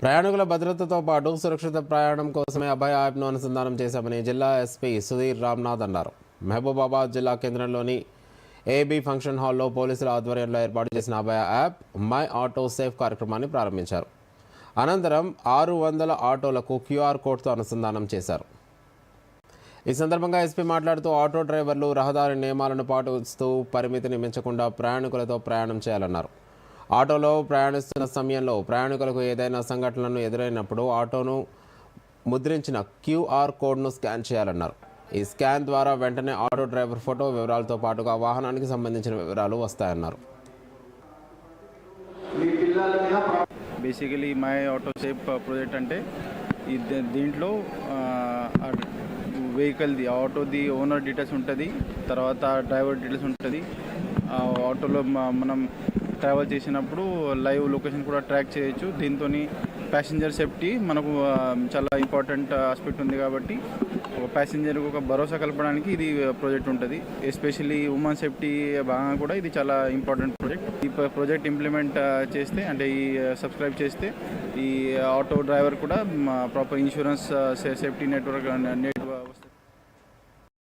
ప్రయాణికుల భద్రతతో పాటు సురక్షిత ప్రయాణం కోసమే అభయ యాప్ను అనుసంధానం చేశామని జిల్లా ఎస్పీ సుధీర్ రామ్నాథ్ అన్నారు. మహబూబాబాద్ జిల్లా కేంద్రంలోని ఏబీ ఫంక్షన్ హాల్లో పోలీసుల ఆధ్వర్యంలో ఏర్పాటు చేసిన Abhaya app my auto safe కార్యక్రమాన్ని ప్రారంభించారు. అనంతరం ఆరు వందల ఆటోలకు క్యూఆర్ కోడ్తో అనుసంధానం చేశారు. ఈ సందర్భంగా ఎస్పీ మాట్లాడుతూ ఆటో డ్రైవర్లు రహదారి నియమాలను పాటిస్తూ పరిమితిని మించకుండా ప్రయాణికులతో ప్రయాణం చేయాలన్నారు. ఆటోలో ప్రయాణిస్తున్న సమయంలో ప్రయాణికులకు ఏదైనా సంఘటనలను ఎదురైనప్పుడు ఆటోను ముద్రించిన క్యూఆర్ కోడ్ను స్కాన్ చేయాలన్నారు. ఈ స్కాన్ ద్వారా వెంటనే ఆటో డ్రైవర్ ఫోటో వివరాలతో పాటుగా వాహనానికి సంబంధించిన వివరాలు వస్తాయన్నారు. Basically my auto safe project అంటే దీంట్లో వెహికల్ది ఆటోది ఓనర్ డీటెయిల్స్ ఉంటుంది తర్వాత డ్రైవర్ డీటెయిల్స్ ఉంటుంది. ఆ ఆటోలో మనం ట్రావెల్ చేసినప్పుడు లైవ్ లొకేషన్ కూడా ట్రాక్ చేయొచ్చు. దీంతో ప్యాసింజర్ సేఫ్టీ మనకు చాలా ఇంపార్టెంట్ ఆస్పెక్ట్ ఉంది కాబట్టి ఒక ప్యాసింజర్కి ఒక భరోసా కలపడానికి ఇది ప్రాజెక్ట్ ఉంటుంది. ఎస్పెషల్లీ ఉమెన్ సేఫ్టీ భాగంగా కూడా ఇది చాలా ఇంపార్టెంట్ ప్రాజెక్ట్ ఈ ప్రాజెక్ట్ ఇంప్లిమెంట్ చేస్తే అంటే ఈ సబ్స్క్రైబ్ చేస్తే ఈ ఆటో డ్రైవర్ కూడా proper insurance safety network net వస్తుంది